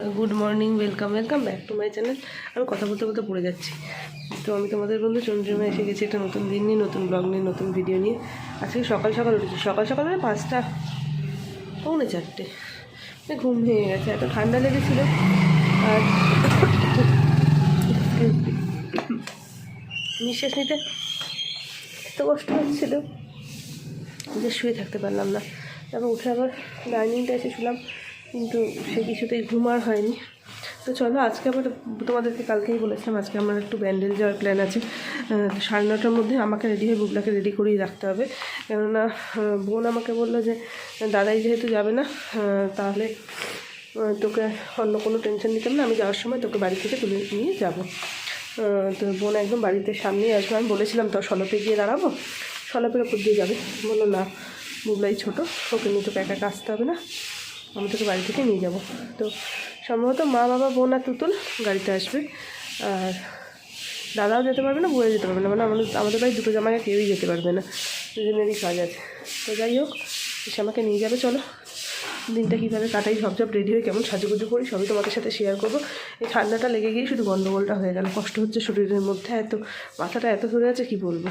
Good morning, welcome welcome back to my channel. আমি কথা বলতে বলতে পড়ে যাচ্ছি। তো আমি তোমাদের বন্ধু চন্দ্রিমা এসে গেছি একটা নতুন দিন নিয়ে, নতুন ব্লগ নিয়ে, নতুন ভিডিও নিয়ে। আজকে সকাল সকাল উঠেছি। সকাল সকাল মানে পাঁচটা, পৌনে চারটে। মানে ঘুম ভেঙে গেছে, এত ঠান্ডা লেগেছিলো। আর নিঃশ্বাস নিতে এত কষ্ট হচ্ছিল যে শুয়ে থাকতে পারলাম না। তারপর উঠে আবার ডাইনিংটা এসে শুলাম কিন্তু সে কিছুতেই ঘুম আর হয়নি। তো চলো, আজকে আবার তোমাদেরকে কালকেই বলেছিলাম, আজকে আমার একটু ব্যান্ডেল যাওয়ার প্ল্যান আছে। সাড়ে নটার মধ্যে আমাকে রেডি হয়ে বুবলাকে রেডি করেই রাখতে হবে। কেননা বোন আমাকে বলল যে, দাদাই যেহেতু যাবে না তাহলে তোকে অন্য কোনো টেনশন নিতাম না, আমি যাওয়ার সময় তোকে বাড়ি থেকে তুলে নিয়ে যাব। তো বোন একদম বাড়িতে সামনেই আসবে। আমি বলেছিলাম তো সলপে গিয়ে দাঁড়াবো? সলপের ওপর দিয়ে যাবে। বলল, না, বুবলাই ছোটো, ওকে নিয়ে তোকে একা আসতে হবে না। আমি তোকে বাড়ি থেকে নিয়ে যাব। তো সম্ভবত মা, বাবা, বোন আর তুতুল গাড়িতে আসবে। আর দাদাও যেতে পারবে না, বউও যেতে পারবে না। মানে আমাদের আমাদের বাড়ি দুটো জামাইয়া কেউই যেতে পারবে না। দুজনেরই কাজ আছে। তো যাই হোক, এসে আমাকে নিয়ে যাবে, চলো। দিনটা কীভাবে কাটাই সব ঝপঝপ রেডি হয়ে কেমন সাজুগুজু করি, সবই তোমাদের সাথে শেয়ার করব। এই ঠান্ডাটা লেগে গিয়ে শুধু গন্ডগোলটা হয়ে গেল। কষ্ট হচ্ছে শরীরের মধ্যে, এত মাথাটা এত ধরে আছে, কি বলব?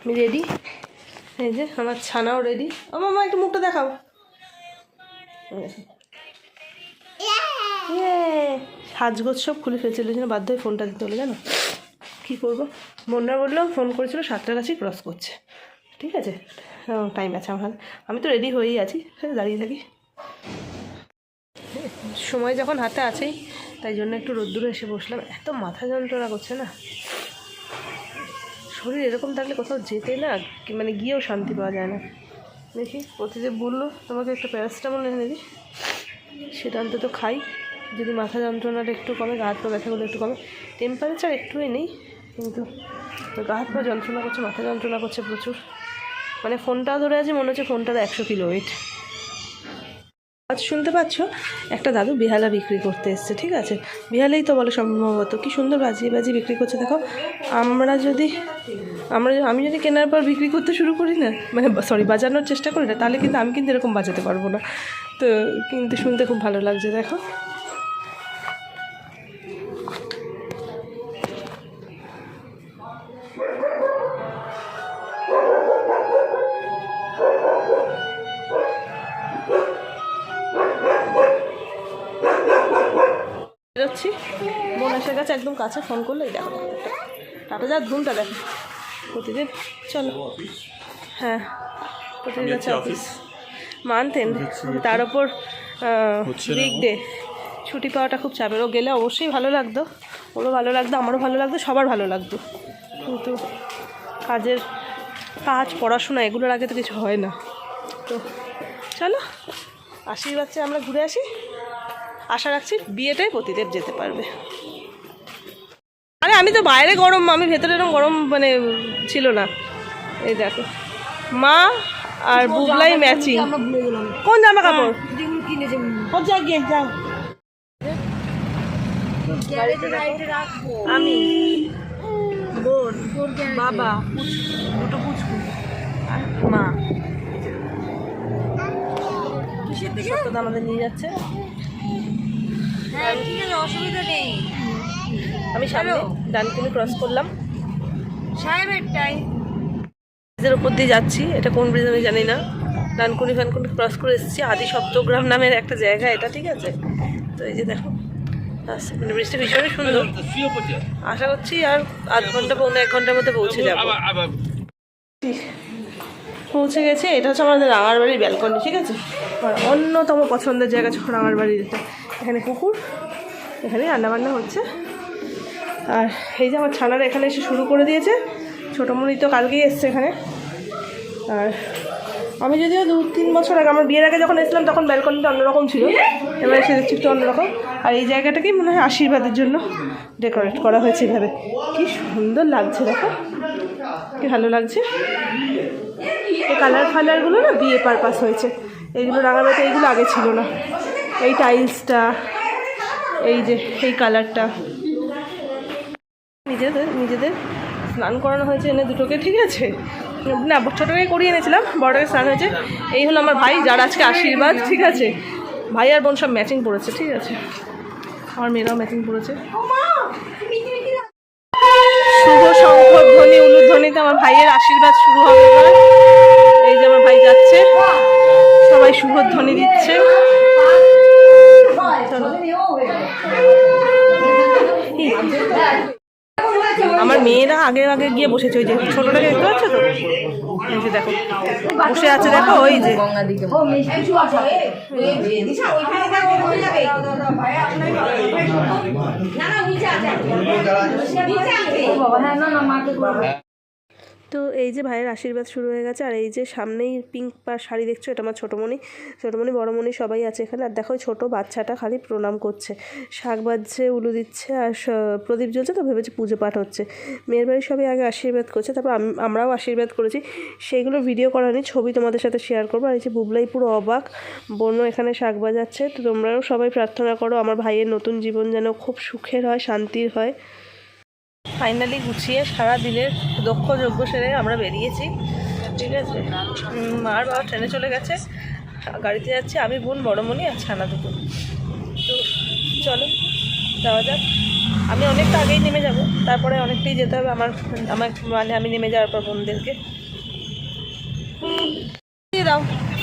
আমি রেডি এই যে, আমার ছানাও রেডি আমার মা একটু মুখটা দেখাও। সাজগোজ সব খুলে ফেলছিল জন্য বাধ্য হয়ে ফোনটা দিতে হলো জানো? কী করব? বোনরা বলল ফোন করেছিল সাতটার কাছেই ক্রস করছে। ঠিক আছে? টাইম আছে আমার। আমি তো রেডি হয়েই আছি হ্যাঁ, দাঁড়িয়ে থাকি। সময় যখন হাতে আছেই তাই জন্য একটু রোদ্দুরে এসে বসলাম। এত মাথা যন্ত্রণা করছে না। শরীর এরকম থাকলে কোথাও যেতে না মানে গিয়েও শান্তি পাওয়া যায় না। দেখি যে বলল, তোমাকে একটা প্যারাসিটামল এনে দিই। সেটা অন্তত খাই। যদি মাথা যন্ত্রণাটা একটু কমে, গা হাত পা ব্যথাগুলো একটু কমে টেম্পারেচার একটুই নেই, কিন্তু গা হাত পা যন্ত্রণা করছে, মাথা যন্ত্রণা করছে প্রচুর। মানে ফোনটাও ধরে আছে, মনে হচ্ছে ফোনটা একশো কিলো ওয়েট আজ শুনতে পাচ্ছ, একটা দাদু বেহালা বিক্রি করতে এসছে, ঠিক আছে? বেহালেই তো বলে সম্ভবত, কি সুন্দর বাজিয়ে বাজিয়ে বিক্রি করছে, দেখো। আমরা যদি আমরা আমি যদি কেনার পর বিক্রি করতে শুরু করি না মানে সরি বাজানোর চেষ্টা করি না, তাহলে কিন্তু আমি কিন্তু এরকম বাজাতে পারব না। তো কিন্তু শুনতে খুব ভালো লাগছে, দেখো। বেরোচ্ছি বোন এসে একদম কাছে ফোন করলে দেখো। টাটা যা, ধুমটা দেখো। প্রতিদিন চলো। হ্যাঁ প্রতিদিন আছে অফিস মানতেন তার ওপর উইকডে ছুটি পাওয়াটা খুব চাপের। ও গেলে অবশ্যই ভালো লাগতো। ওরও ভালো লাগতো আমারও ভালো লাগতো সবার ভালো লাগতো। কিন্তু কাজের কাজ পড়াশোনা এগুলোর আগে তো কিছু হয় না। তো চলো আশীর্বাদ চেয়ে আমরা ঘুরে আসি। আশা রাখছি বিয়েটাই প্রতিদেব যেতে পারবে। আমি তো বাইরে গরম আমি ভেতরে এরকম গরম মানে ছিল না। এই দেখো। মা আর বুবলাই ম্যাচিং কোন জামা কাপড়? কোন জায়গায় যাও? আমি। বোন বাবা দুটো পুচকু। আর মা। সত্যতা আমাদের নিয়ে যাচ্ছে। অসুবিধা নেই। আমি সামনে ডানকুনি ক্রস করলাম। সাহেবের টাই ব্রিজের উপর দিয়ে যাচ্ছি এটা কোন ব্রিজ আমি জানি না। ডানকুনি ফ্যানকুনি ক্রস করে এসেছি আদি সপ্তগ্রাম নামের একটা জায়গা এটা ঠিক আছে? তো এই যে দেখো মানে ব্রিজটা ভীষণই সুন্দর। আশা করছি আর আধ ঘণ্টা পৌনে এক ঘণ্টার মধ্যে পৌঁছে যাব। পৌঁছে গেছে এটা হচ্ছে আমাদের রাঙার বাড়ির ব্যালকনি ঠিক আছে? অন্যতম পছন্দের জায়গা হচ্ছে রাঙার বাড়ির এটা। এখানে পুকুর এখানে রান্নাবান্না হচ্ছে। আর এই যে আমার ছানারা এখানে এসে শুরু করে দিয়েছে। ছোটো মনি তো কালকেই এসছে এখানে। আর আমি যদিও দু তিন বছর আগে, আমার বিয়ের আগে যখন এসেছিলাম, তখন ব্যালকনিটা অন্যরকম ছিল। এবার এসে দেখছি একটু অন্যরকম। আর এই জায়গাটাকেই মনে হয় আশীর্বাদের জন্য ডেকোরেট করা হয়েছে এভাবে। কি সুন্দর লাগছে, দেখো। কি ভালো লাগছে। এই কালার ফালারগুলো না বিয়ে পারপাস হয়েছে। এইগুলো রাঙামাটি এইগুলো আগে ছিল না। এই টাইলসটা এই যে, এই কালারটা নিজেদের নিজেদের স্নান করানো হয়েছে এনে দুটোকে, ঠিক আছে? না ছোটোকে করিয়ে এনেছিলাম, বড়টাকে স্নান হয়েছে। এই হলো আমার ভাই, যার আজকে আশীর্বাদ, ঠিক আছে? ভাই আর বোন সব ম্যাচিং পড়েছে, ঠিক আছে? আমার মেয়েরাও ম্যাচিং পড়েছে। শুভ শঙ্কর ধ্বনি, উলুধ্বনিতে আমার ভাইয়ের আশীর্বাদ শুরু হবে এই যে আমার ভাই যাচ্ছে, সবাই শুভ ধ্বনি দিচ্ছে। চলো। আমার মেয়েরা আগে আগে গিয়ে বসেছে ওই যে ছোটটাকে দেখতে পাচ্ছ তো? এই যে দেখো বসে আছে দেখো ওই যে। তো এই যে ভাইয়ের আশীর্বাদ শুরু হয়ে গেছে, আর এই যে সামনেই পিঙ্ক পা শাড়ি দেখছ, এটা আমার ছোটোমণি ছোটোমণি বড়মণি সবাই আছে এখানে। আর দেখো, ছোটো বাচ্চাটা খালি প্রণাম করছে। শাক বাজছে, উলু দিচ্ছে, আর প্রদীপ জ্বলছে তো ভেবেছে পুজো পাঠ হচ্ছে। মেয়ের বাড়ির সবাই আগে আশীর্বাদ করছে, তারপর আম- আমরাও আশীর্বাদ করেছি। সেইগুলো ভিডিও করা নেই ছবি তোমাদের সাথে শেয়ার করব। আর এই যে বুবলাই পুরো অবাক বোনও এখানে শাক বাজাচ্ছে। তো তোমরাও সবাই প্রার্থনা করো, আমার ভাইয়ের নতুন জীবন যেন খুব সুখের হয়, শান্তির হয়। ফাইনালি গুছিয়ে সারা দিনের দক্ষ যজ্ঞ সেরে আমরা বেরিয়েছি। ঠিক আছে? মার বাবা ট্রেনে চলে গেছে। গাড়িতে যাচ্ছে। আমি বোন বড়মণি আর ছানা দুটো। তো চলো যাওয়া যাক। আমি অনেকটা আগেই নেমে যাব। তারপরে অনেকটাই যেতে হবে আমার আমার মানে আমি নেমে যাওয়ার পর বোনদেরকে। দিয়ে দাও।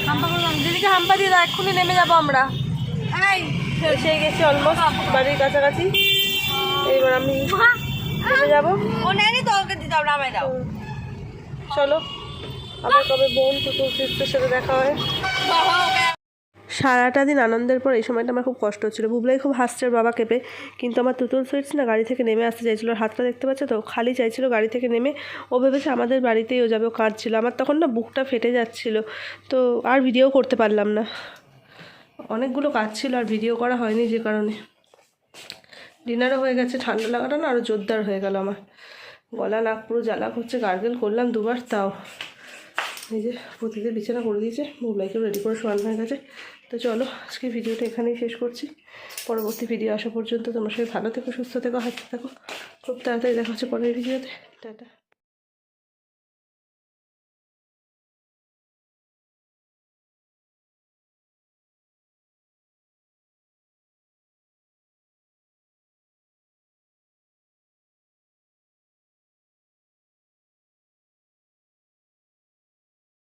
হাম্পা দিদিকে হাম্পা দিয়ে দাও এক্ষুনি নেমে যাব আমরা। এসে গেছি অলমোস্ট বাড়ির কাছাকাছি। এইবার আমি যাব? ও নেয়নি তো ওকে দিতে হবে নামাই দাও। চলো। আবার কবে বোন সাথে দেখা হয়। সারাটা দিন আনন্দের পর এই সময়টা আমার খুব কষ্ট হচ্ছিল। বুবলাই খুব হাসছে বাবা কেঁপে। কিন্তু আমার তুতুল সুইটস না গাড়ি থেকে নেমে আসতে চাইছিলো। হাতটা দেখতে পাচ্ছ তো? খালি চাইছিল গাড়ি থেকে নেমে। ও ভেবেছে আমাদের বাড়িতেই ও যাবে ও কাঁদছিল। আমার তখন না বুকটা ফেটে যাচ্ছিল। তো আর ভিডিও করতে পারলাম না। অনেকগুলো কাজ ছিল আর ভিডিও করা হয়নি যে কারণে। ডিনারও হয়ে গেছে, ঠান্ডা লাগাটা না আরও জোরদার হয়ে গেল আমার। গলা, নাক পুরো জ্বালা করছে, গার্গেল করলাম দুবার, তাও। যে প্রতিদিন বিছানা করে দিয়েছে মোবাইলকেও রেডি করে শোয়ানো হয়ে গেছে। তো চলো, আজকে ভিডিওটা এখানেই শেষ করছি। পরবর্তী ভিডিও আসা পর্যন্ত তোমরা সবাই ভালো থেকো, সুস্থ থেকো, হাসতে থাকো। খুব তাড়াতাড়ি দেখা হচ্ছে পরের ভিডিওতে টাটা।